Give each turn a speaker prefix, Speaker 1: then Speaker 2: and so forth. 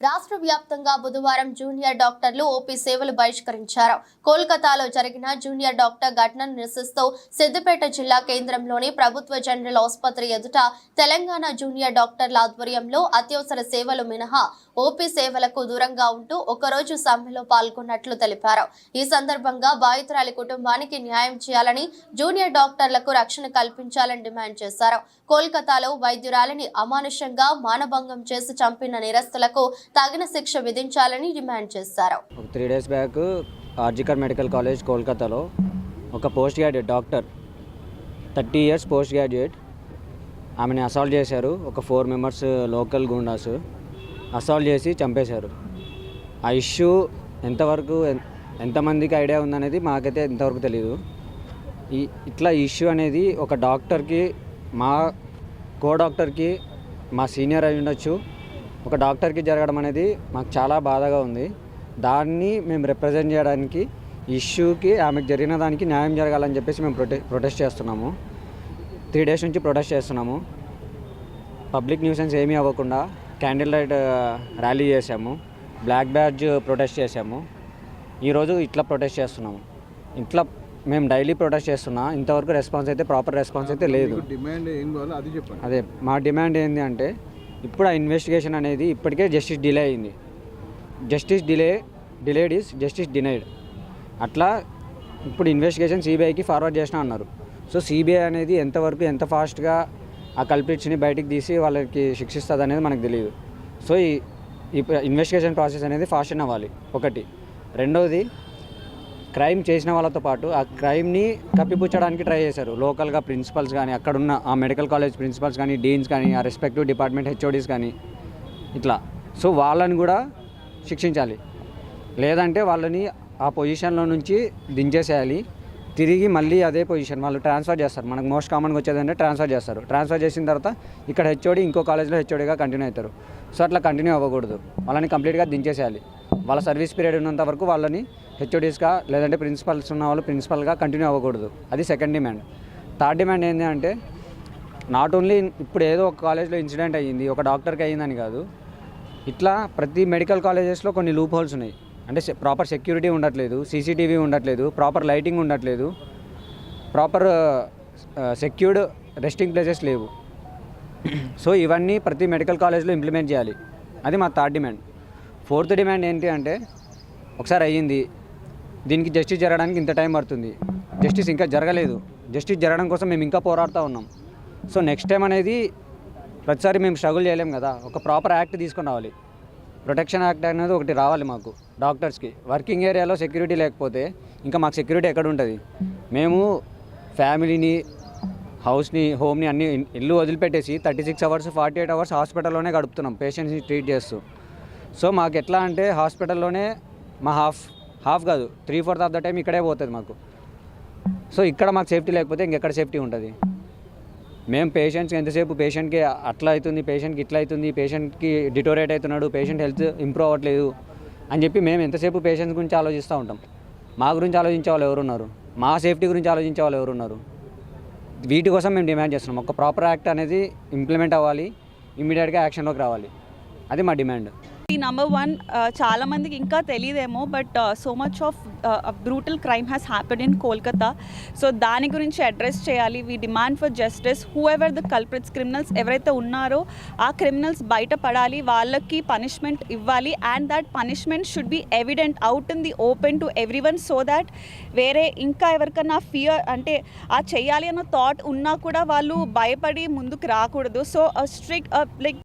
Speaker 1: రాష్ట్ర వ్యాప్తంగా బుధవారం జూనియర్ డాక్టర్లు ఓపీ సేవలు బహిష్కరించారు. కోల్కతాలో జరిగిన జూనియర్ డాక్టర్ ఘటనను నిరసిస్తూ సిద్దిపేట జిల్లా కేంద్రంలోని ప్రభుత్వ జనరల్ ఆసుపత్రి ఎదుట తెలంగాణ జూనియర్ డాక్టర్ల ఆధ్వర్యంలో అత్యవసర సేవలు మినహా ఓపీ సేవలకు దూరంగా ఉంటూ ఒకరోజు సమ్మెలో పాల్గొన్నట్లు తెలిపారు. ఈ సందర్భంగా బాధితురాలి కుటుంబానికి న్యాయం చేయాలని జూనియర్ డాక్టర్లకు రక్షణ కల్పించాలని డిమాండ్ చేశారు. కోల్కతాలో వైద్యురాలిని అమానుషంగా మానభంగం చేసి చంపిన నిరస్తులకు తగిన శిక్ష విధించాలని డిమాండ్ చేశారు.
Speaker 2: ఒక three days back RG Kar medical college కోల్కతాలో ఒక post graduate doctor thirty years post graduate ఆమెని అసాల్ట్ చేశారు. ఒక four members local goondas assault చేసి చంపేశారు. ఆ ఇష్యూ ఎంతవరకు ఎంతమందికి ఐడియా ఉందనేది మాకైతే ఎంతవరకు తెలియదు ఈ ఇట్లా ఇష్యూ అనేది ఒక డాక్టర్కి మా కో డాక్టర్కి మా సీనియర్ అయి ఉండొచ్చు. ఒక డాక్టర్కి జరగడం అనేది మాకు చాలా బాధగా ఉంది. దాన్ని మేము రిప్రజెంట్ చేయడానికి ఇష్యూకి ఆమెకు జరిగిన దానికి న్యాయం జరగాలని చెప్పేసి మేము ప్రొటె ప్రొటెస్ట్ చేస్తున్నాము. త్రీ డేస్ నుంచి ప్రొటెస్ట్ చేస్తున్నాము. పబ్లిక్ న్యూసెన్స్ ఏమీ అవ్వకుండా క్యాండిల్ లైట్ ర్యాలీ చేసాము బ్లాక్ బ్యాడ్జ్ ప్రొటెస్ట్ చేసాము ఈరోజు ఇట్లా ప్రొటెస్ట్ చేస్తున్నాము. ఇట్లా మేము డైలీ ప్రొటెస్ట్ చేస్తున్నా ఇంతవరకు రెస్పాన్స్ అయితే ప్రాపర్ రెస్పాన్స్ అయితే లేదు.
Speaker 3: డిమాండ్ అదే
Speaker 2: మా డిమాండ్ ఏంటి అంటే ఇప్పుడు ఆ ఇన్వెస్టిగేషన్ అనేది ఇప్పటికే జస్టిస్ డిలే అయింది. Justice delay delayed is justice denied అట్లా ఇప్పుడు ఇన్వెస్టిగేషన్ సిబిఐకి ఫార్వర్డ్ చేసినా అన్నారు. సో సిబిఐ అనేది ఎంతవరకు ఎంత ఫాస్ట్గా ఆ కల్పిట్స్ని బయటికి తీసి వాళ్ళకి శిక్షిస్తుంది అనేది మనకు తెలియదు సో ఈ ఈ ఇన్వెస్టిగేషన్ ప్రాసెస్ అనేది ఫాస్ట్ అవ్వాలి. ఒకటి. రెండవది క్రైమ్ చేసిన వాళ్ళతో పాటు ఆ క్రైమ్ని కప్పిపుచ్చడానికి ట్రై చేశారు. లోకల్గా ప్రిన్సిపల్స్ కానీ అక్కడున్న ఆ మెడికల్ కాలేజ్ ప్రిన్సిపల్స్ కానీ డీన్స్ కానీ ఆ రెస్పెక్టివ్ డిపార్ట్మెంట్ హెచ్ఓడీస్ కానీ ఇట్లా. సో వాళ్ళని కూడా శిక్షించాలి. లేదంటే వాళ్ళని ఆ పొజిషన్లో నుంచి దించేసేయాలి. తిరిగి మళ్ళీ అదే పొజిషన్ వాళ్ళు ట్రాన్స్ఫర్ చేస్తారు. మనకు మోస్ట్ కామన్గా వచ్చేదంటే ట్రాన్స్ఫర్ చేస్తారు. ట్రాన్స్ఫర్ చేసిన తర్వాత ఇక్కడ హెచ్ఓడి ఇంకో కాలేజ్లో హెచ్ఓడిగా కంటిన్యూ అవుతారు. సో అట్లా కంటిన్యూ అవ్వకూడదు. వాళ్ళని కంప్లీట్గా దించేసేయాలి. వాళ్ళ సర్వీస్ పీరియడ్ ఉన్నంత వరకు వాళ్ళని హెచ్ఓడీస్గా లేదంటే ప్రిన్సిపల్స్ ఉన్న వాళ్ళు ప్రిన్సిపల్గా కంటిన్యూ అవ్వకూడదు. అది సెకండ్ డిమాండ్ థర్డ్ డిమాండ్ ఏంటి అంటే నాట్ ఓన్లీ ఇప్పుడు ఏదో ఒక కాలేజ్లో ఇన్సిడెంట్ అయ్యింది ఒక డాక్టర్కి అయ్యిందని కాదు ఇట్లా ప్రతి మెడికల్ కాలేజెస్లో కొన్ని లూప్ హోల్స్ ఉన్నాయి. అంటే ప్రాపర్ సెక్యూరిటీ ఉండట్లేదు సీసీటీవీ ఉండట్లేదు ప్రాపర్ లైటింగ్ ఉండట్లేదు ప్రాపర్ సెక్యూర్డ్ రెస్టింగ్ ప్లేసెస్ లేవు. సో ఇవన్నీ ప్రతి మెడికల్ కాలేజ్లో ఇంప్లిమెంట్ చేయాలి. అది మా థర్డ్ డిమాండ్ ఫోర్త్ డిమాండ్ ఏంటి అంటే ఒకసారి అయ్యింది దీనికి జస్టిస్ జరగడానికి ఇంత టైం పడుతుంది. జస్టిస్ ఇంకా జరగలేదు. జస్టిస్ జరగడం కోసం మేము ఇంకా పోరాడుతూ ఉన్నాం. సో నెక్స్ట్ టైం అనేది ప్రతిసారి మేము స్ట్రగుల్ చేయలేం కదా. ఒక ప్రాపర్ యాక్ట్ తీసుకొని రావాలి. ప్రొటెక్షన్ యాక్ట్ అనేది ఒకటి రావాలి మాకు. డాక్టర్స్కి. వర్కింగ్ ఏరియాలో సెక్యూరిటీ లేకపోతే ఇంకా మాకు సెక్యూరిటీ ఎక్కడ ఉంటుంది మేము ఫ్యామిలీని హౌస్ని హోమ్ని అన్ని ఇల్లు వదిలిపెట్టేసి thirty six hours forty eight hours హాస్పిటల్లోనే గడుపుతున్నాం పేషెంట్స్ని ట్రీట్ చేస్తూ. సో మాకు ఎట్లా అంటే హాస్పిటల్లోనే మా హాఫ్ హాఫ్ కాదు three fourth of the time ఇక్కడే పోతుంది మాకు. సో ఇక్కడ మాకు సేఫ్టీ లేకపోతే ఇంకెక్కడ సేఫ్టీ ఉంటుంది? మేము పేషెంట్స్కి ఎంతసేపు పేషెంట్కి అట్లా అవుతుంది పేషెంట్కి ఇట్లా అవుతుంది పేషెంట్కి డిటోరేట్ అవుతున్నాడు పేషెంట్ హెల్త్ ఇంప్రూవ్ అవ్వట్లేదు అని చెప్పి మేము ఎంతసేపు పేషెంట్స్ గురించి ఆలోచిస్తూ ఉంటాం. మా గురించి ఆలోచించే వాళ్ళు ఎవరున్నారు? మా సేఫ్టీ గురించి ఆలోచించే వాళ్ళు ఎవరున్నారు? వీటి కోసం మేము డిమాండ్ చేస్తున్నాం. ఒక ప్రాపర్ యాక్ట్ అనేది ఇంప్లిమెంట్ అవ్వాలి ఇమీడియట్గా యాక్షన్లోకి రావాలి. అది మా డిమాండ్
Speaker 4: ఈ నంబర్ వన్ చాలా మందికి ఇంకా తెలియదేమో but so much of brutal crime has happen in Kolkata so దాని గురించి అడ్రస్ చేయాలి. We demand for justice whoever the culprits criminals ఎవరైతే ఉన్నారో ఆ క్రిమినల్స్ బయటపడాలి. వాళ్ళకి పనిష్మెంట్ ఇవ్వాలి. And that punishment should be evident out in the open to everyone so that వేరే ఇంకా ఎవరికన్నా ఫియర్ అంటే ఆ చెయ్యాలి అన్న థాట్ ఉన్నా కూడా వాళ్ళు భయపడి ముందుకు రాకూడదు. So strict like